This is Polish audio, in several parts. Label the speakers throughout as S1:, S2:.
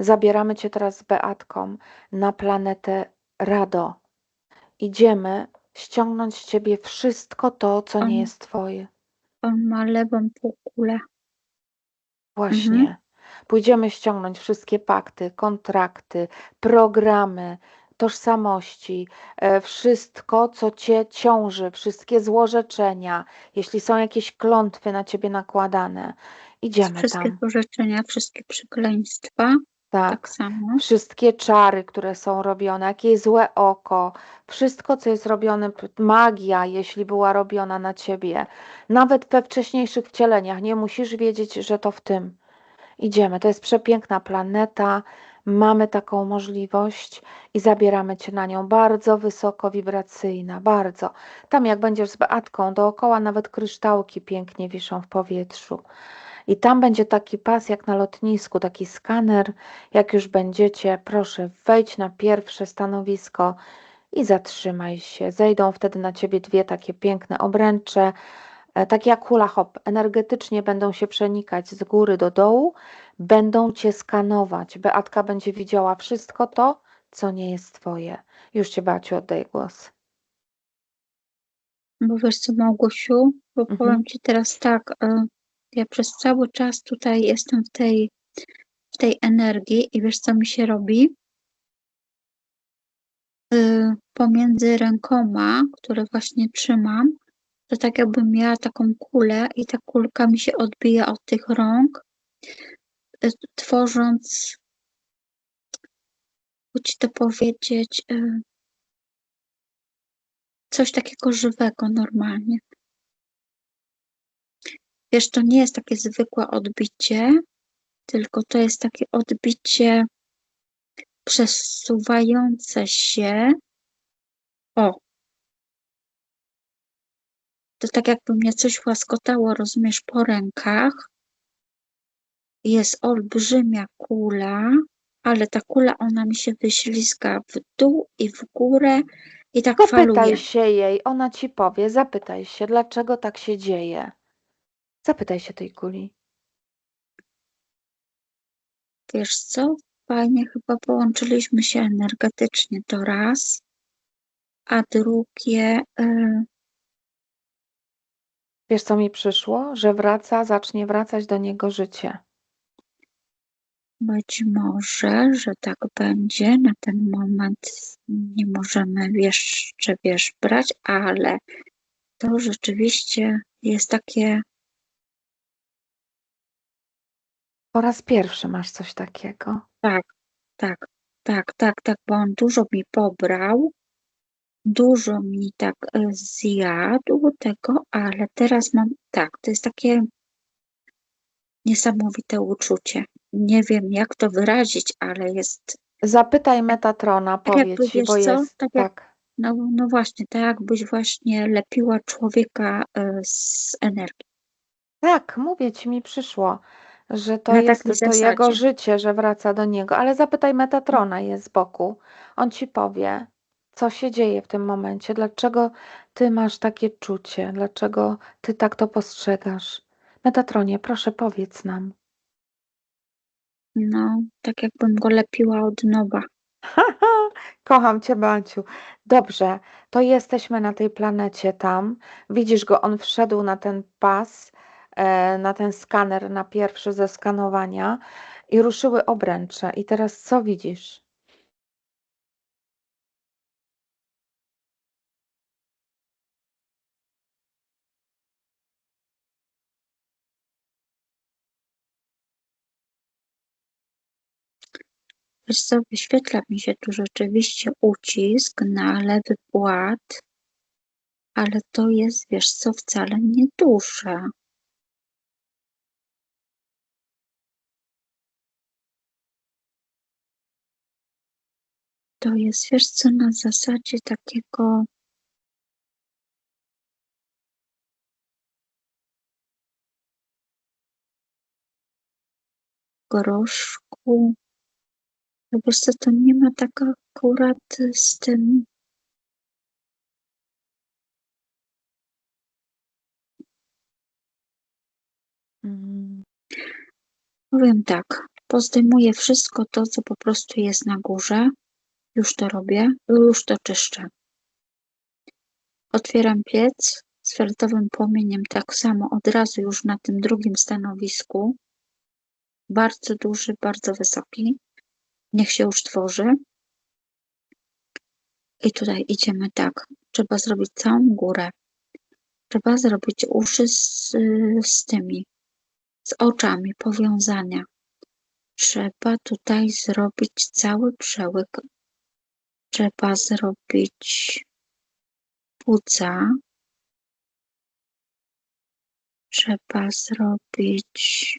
S1: Zabieramy cię teraz z Beatką na planetę Rado. Idziemy ściągnąć z ciebie wszystko to, co nie jest twoje.
S2: On ma lewą półkulę.
S1: Właśnie.
S2: Mhm.
S1: Pójdziemy ściągnąć wszystkie pakty, kontrakty, programy, tożsamości, e, wszystko, co cię ciąży, wszystkie złorzeczenia, jeśli są jakieś klątwy na ciebie nakładane. Idziemy
S2: Wszystkie
S1: tam.
S2: pożyczenia, wszystkie przekleństwa.
S1: Tak.
S2: Tak samo.
S1: Wszystkie czary, które są robione, jakieś złe oko, wszystko, co jest robione, p- magia, jeśli była robiona na ciebie, nawet we wcześniejszych wcieleniach, nie musisz wiedzieć, że to w tym. Idziemy, to jest przepiękna planeta, mamy taką możliwość i zabieramy cię na nią. Bardzo wysoko wibracyjna, bardzo. Tam, jak będziesz z Beatką, dookoła nawet kryształki pięknie wiszą w powietrzu. I tam będzie taki pas jak na lotnisku, taki skaner. Jak już będziecie, proszę, wejdź na pierwsze stanowisko i zatrzymaj się. Zejdą wtedy na ciebie dwie takie piękne obręcze, e, takie jak hula hop. Energetycznie będą się przenikać z góry do dołu, będą cię skanować. Beatka będzie widziała wszystko to, co nie jest twoje. Już cię, Baciu, oddaję głos.
S2: Bo wiesz co, Małgosiu, bo
S1: Mhm.
S2: powiem Ci teraz tak, e, ja przez cały czas tutaj jestem w tej, w tej energii i wiesz co mi się robi? Y, Pomiędzy rękoma, które właśnie trzymam, to tak jakbym miała taką kulę i ta kulka mi się odbija od tych rąk, y, tworząc, ci to powiedzieć, y, coś takiego żywego normalnie. Wiesz, to nie jest takie zwykłe odbicie, tylko to jest takie odbicie przesuwające się. O! To tak jakby mnie coś łaskotało, rozumiesz, po rękach. Jest olbrzymia kula, ale ta kula, ona mi się wyślizga w dół i w górę i tak
S1: Zapytaj
S2: faluje.
S1: się jej, ona ci powie, zapytaj się, dlaczego tak się dzieje. Zapytaj się tej kuli.
S2: Wiesz co? Fajnie chyba połączyliśmy się energetycznie, to raz. A drugie, y,
S1: Wiesz, co mi przyszło? Że wraca, zacznie wracać do niego życie.
S2: Być może, że tak będzie. Na ten moment nie możemy jeszcze, wiesz, brać, ale to rzeczywiście jest takie,
S1: Po raz pierwszy masz coś takiego.
S2: tak, tak, tak, tak, tak, bo on dużo mi pobrał, dużo mi tak e, zjadł tego, ale teraz mam, tak, to jest takie niesamowite uczucie. Nie wiem, jak to wyrazić, ale jest,
S1: Zapytaj Metatrona,
S2: Tak
S1: powie
S2: jakby,
S1: ci,
S2: wiesz
S1: bo
S2: co,
S1: jest
S2: tak jak-
S1: tak.
S2: no, no właśnie, tak jakbyś właśnie lepiła człowieka e, z energii.
S1: Tak, mówię ci, mi przyszło, że to
S2: Na
S1: jest
S2: takiej
S1: to jego życie, że wraca do niego. Ale zapytaj Metatrona, jest z boku. On ci powie, co się dzieje w tym momencie, dlaczego ty masz takie czucie, dlaczego ty tak to postrzegasz. Metatronie, proszę powiedz nam.
S2: No, tak jakbym go lepiła od nowa.
S1: Kocham cię, Baciu. Dobrze, to jesteśmy na tej planecie tam. Widzisz go, on wszedł na ten pas, na ten skaner, na pierwszy ze skanowania i ruszyły obręcze. I teraz co widzisz?
S2: Wiesz co, wyświetla mi się tu rzeczywiście ucisk na lewy płat, ale to jest, wiesz co, wcale nie duże. To jest, wiesz co, na zasadzie takiego groszku. No Wiesz to nie ma tak akurat z tym
S1: Mm,
S2: Powiem tak, pozdejmuję wszystko to, co po prostu jest na górze. Już to robię, już to czyszczę. Otwieram piec z fioletowym płomieniem, tak samo od razu już na tym drugim stanowisku. Bardzo duży, bardzo wysoki. Niech się już tworzy. I tutaj idziemy tak. Trzeba zrobić całą górę. Trzeba zrobić uszy z, z tymi, z oczami, powiązania. Trzeba tutaj zrobić cały przełyk. Trzeba zrobić płuca. Trzeba zrobić,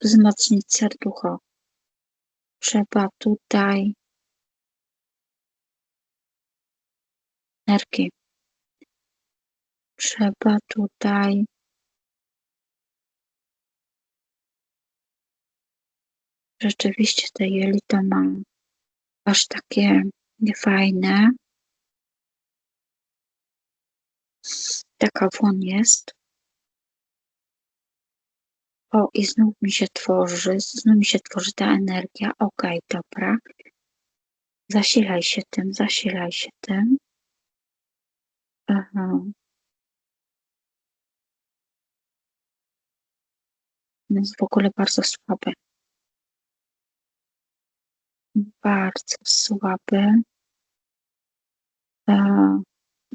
S2: wzmocnić serducho. Trzeba tutaj nerki. Trzeba tutaj rzeczywiście te jelito mam aż takie niefajne. Taka won jest. O, i znów mi się tworzy, znów mi się tworzy ta energia. Okej, dobra. Zasilaj się tym, zasilaj się tym. Aha. Jest w ogóle bardzo słaby. Bardzo słaby.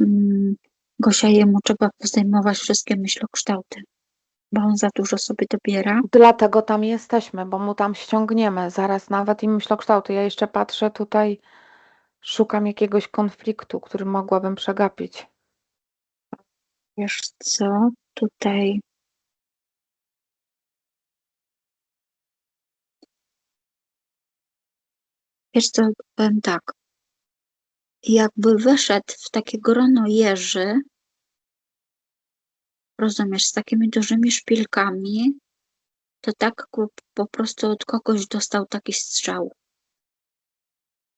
S2: Mm, Gosia, jemu trzeba zdejmować wszystkie myślokształty, bo on za dużo sobie dobiera.
S1: Dlatego tam jesteśmy, bo mu tam ściągniemy zaraz nawet i myślokształty. Ja jeszcze patrzę tutaj, szukam jakiegoś konfliktu, który mogłabym przegapić.
S2: Wiesz co, tutaj wiesz co, powiem tak, jakby wyszedł w takie grono jeży, rozumiesz, z takimi dużymi szpilkami, to tak po prostu od kogoś dostał taki strzał.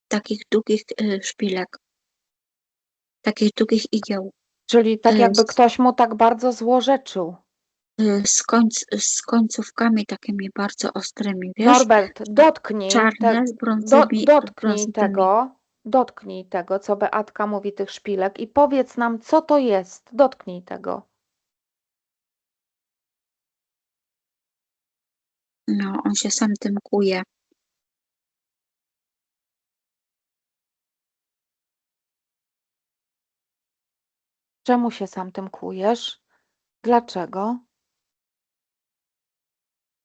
S2: Takich długich y, szpilek, takich długich igieł.
S1: Czyli tak jakby
S2: Jest.
S1: ktoś mu tak bardzo złorzeczył.
S2: y, z, końc, z końcówkami takimi bardzo ostrymi, wiesz?
S1: Norbert, dotknij,
S2: Czarne
S1: te,
S2: z
S1: do,
S2: brązowymi,
S1: dotknij
S2: brązowymi.
S1: tego, dotknij tego, co Beatka mówi, tych szpilek i powiedz nam, co to jest. Dotknij tego.
S2: No, on się sam tym kuje.
S1: Czemu się sam tym kujesz? Dlaczego?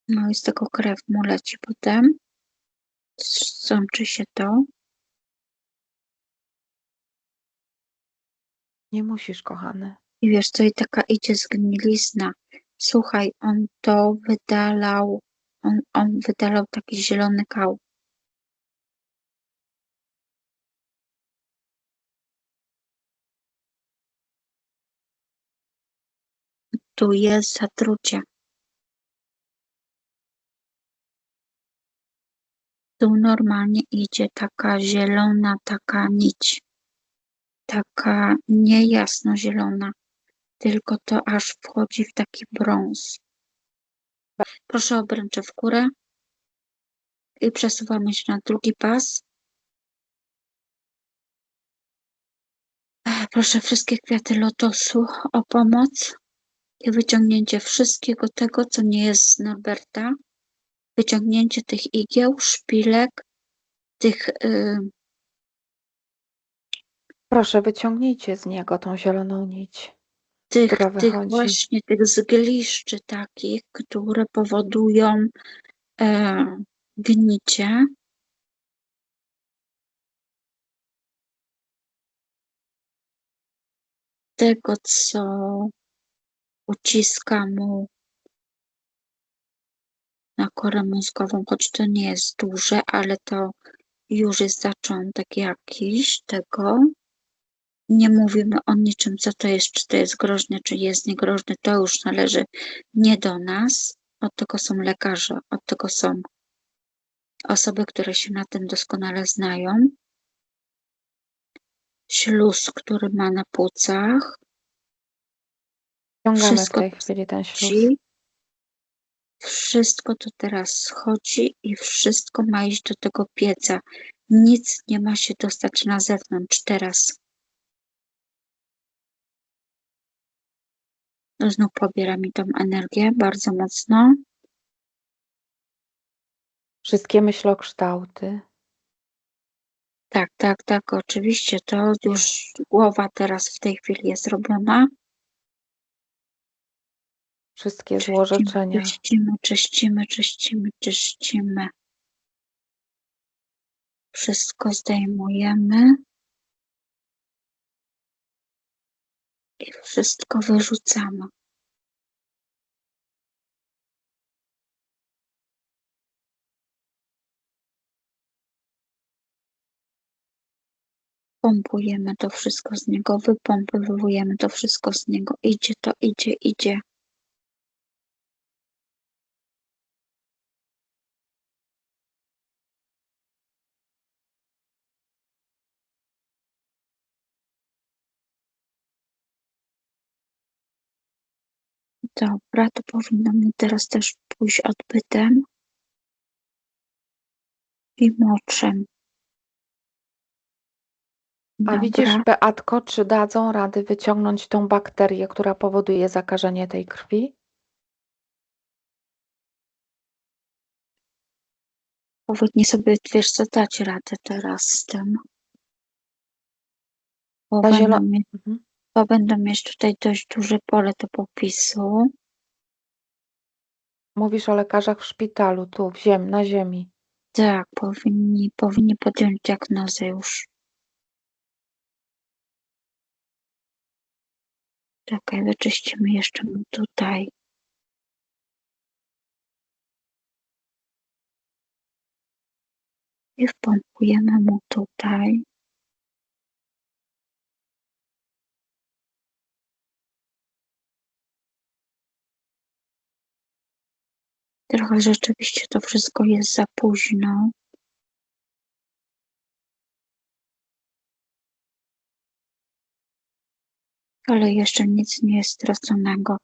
S2: No i z tego krew mu leci potem. Sączy się to.
S1: Nie musisz, kochany.
S2: I wiesz co, i taka idzie zgnilizna. Słuchaj, on to wydalał, on, on wydalał taki zielony kał. Tu jest zatrucie. Tu normalnie idzie taka zielona, taka nić. Taka niejasno zielona, tylko to aż wchodzi w taki brąz. Proszę obręcze w górę i przesuwamy się na drugi pas. Proszę wszystkie kwiaty lotosu o pomoc i wyciągnięcie wszystkiego tego, co nie jest z Norberta. Wyciągnięcie tych igieł, szpilek, tych y,
S1: Proszę, wyciągnijcie z niego tą zieloną nić.
S2: tych,
S1: która
S2: tych
S1: wychodzi.
S2: właśnie tych zgliszczy takich, które powodują e, gnicie. Tego, co uciska mu na korę mózgową, choć to nie jest duże, ale to już jest zaczątek jakiś tego. Nie mówimy o niczym, co to jest, czy to jest groźne, czy jest niegroźne, to już należy nie do nas. Od tego są lekarze, od tego są osoby, które się na tym doskonale znają. Śluz, który ma na płucach,
S1: Ściągamy w
S2: Wszystko
S1: tej chwili ten śluz.
S2: Wszystko to teraz schodzi i wszystko ma iść do tego pieca. Nic nie ma się dostać na zewnątrz teraz. Znów pobiera mi tą energię bardzo mocno.
S1: Wszystkie myślokształty.
S2: Tak, tak, tak, oczywiście. To już głowa teraz w tej chwili jest robiona.
S1: Wszystkie
S2: Czyścimy,
S1: złorzeczenia.
S2: czyścimy, czyścimy, czyścimy, czyścimy. Wszystko zdejmujemy. Wszystko wyrzucamy. Pompujemy to wszystko z niego, wypompowujemy to wszystko z niego. Idzie to, idzie, idzie. Dobra, to powinno mi teraz też pójść odbytem i moczem.
S1: A widzisz, Beatko, czy dadzą rady wyciągnąć tą bakterię, która powoduje zakażenie tej krwi?
S2: powinni sobie, wiesz co, dać radę teraz z tym. Bo
S1: Ta
S2: będą,
S1: zielo-
S2: mieć,
S1: Mhm.
S2: Bo będą mieć tutaj dość duże pole do popisu.
S1: Mówisz o lekarzach w szpitalu, tu, w ziem, na ziemi.
S2: Tak, powinni, powinni podjąć diagnozę już. Czekaj, wyczyścimy jeszcze mu tutaj. I wpompujemy mu tutaj. Trochę rzeczywiście to wszystko jest za późno. Ale jeszcze nic nie jest straconego.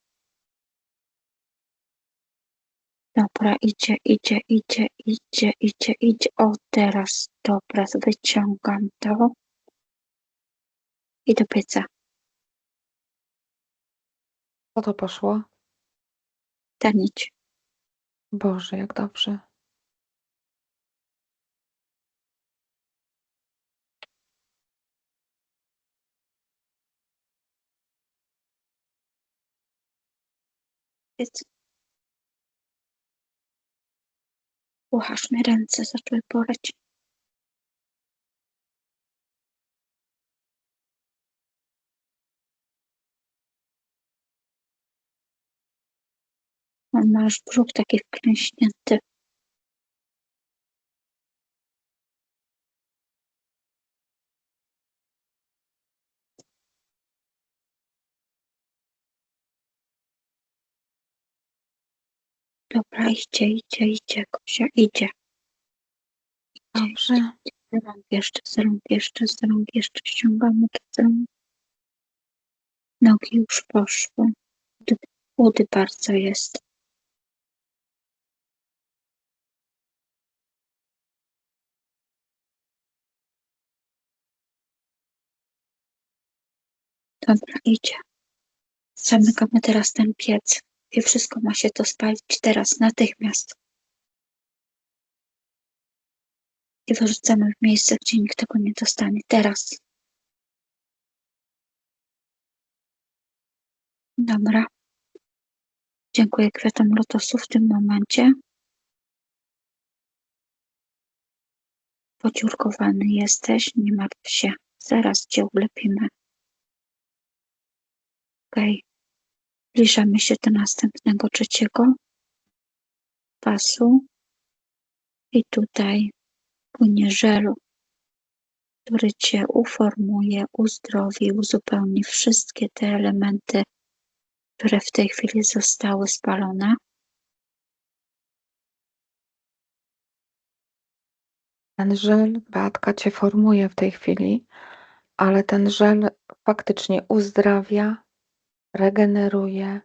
S2: Dobra, idzie, idzie, idzie, idzie, idzie, idzie. O, teraz, dobra, wyciągam to. I do pieca.
S1: Co to poszło?
S2: Ta nić.
S1: Boże, jak dobrze.
S2: Piec. Uchasz mi ręce, zaczęły boleć. Masz brzuch taki wklęśnięty. Dobra, idzie, idzie, idzie, Kosia, idzie.
S1: Dobrze.
S2: Z rąk jeszcze, z rąk jeszcze, z rąk jeszcze. Ściągamy to z rąk. Nogi już poszły. Udy bardzo jest. Dobra, idzie. Zamykamy teraz ten piec i wszystko ma się to spalić teraz, natychmiast. I wyrzucamy w miejsce, gdzie nikt tego nie dostanie. Teraz. Dobra. Dziękuję kwiatom lotosu w tym momencie. Podziurkowany jesteś, nie martw się. Zaraz cię ulepimy. Okej. Zbliżamy się do następnego trzeciego pasu. I tutaj płynie żel, który cię uformuje, uzdrowi, uzupełni wszystkie te elementy, które w tej chwili zostały spalone.
S1: Ten żel, Beatka cię formuje w tej chwili, ale ten żel faktycznie uzdrawia, regeneruje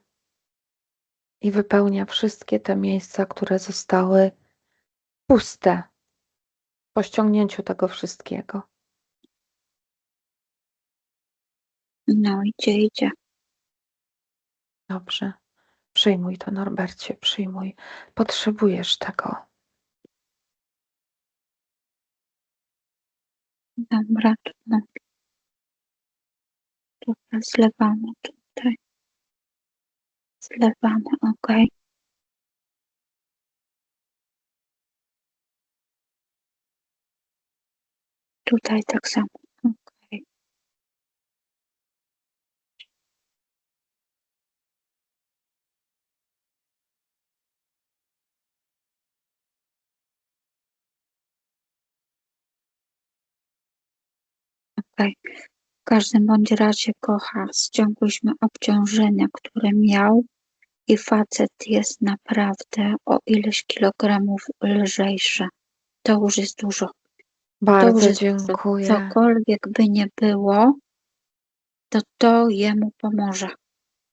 S1: i wypełnia wszystkie te miejsca, które zostały puste po ściągnięciu tego wszystkiego.
S2: No idzie, idzie.
S1: Dobrze. Przyjmuj to, Norbercie, przyjmuj. Potrzebujesz tego.
S2: Dobra, no. Dobra, zlewamy tutaj. Zlewamy, ok. Tutaj tak samo. ok. Okej. W każdym bądź razie, kocha, ściągłyśmy obciążenia, które miał i facet jest naprawdę o ileś kilogramów lżejszy. To już jest dużo. To już
S1: Bardzo
S2: jest
S1: dziękuję.
S2: Cokolwiek by nie było, to to jemu pomoże.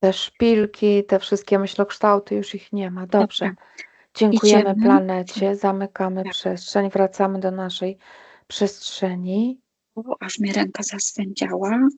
S1: Te szpilki, te wszystkie myślokształty, już ich nie ma. Dobrze.
S2: Dobra.
S1: Dziękujemy
S2: Idziemy.
S1: planecie, zamykamy
S2: Tak.
S1: przestrzeń, wracamy do naszej przestrzeni.
S2: O, aż mi ręka zaswędziała.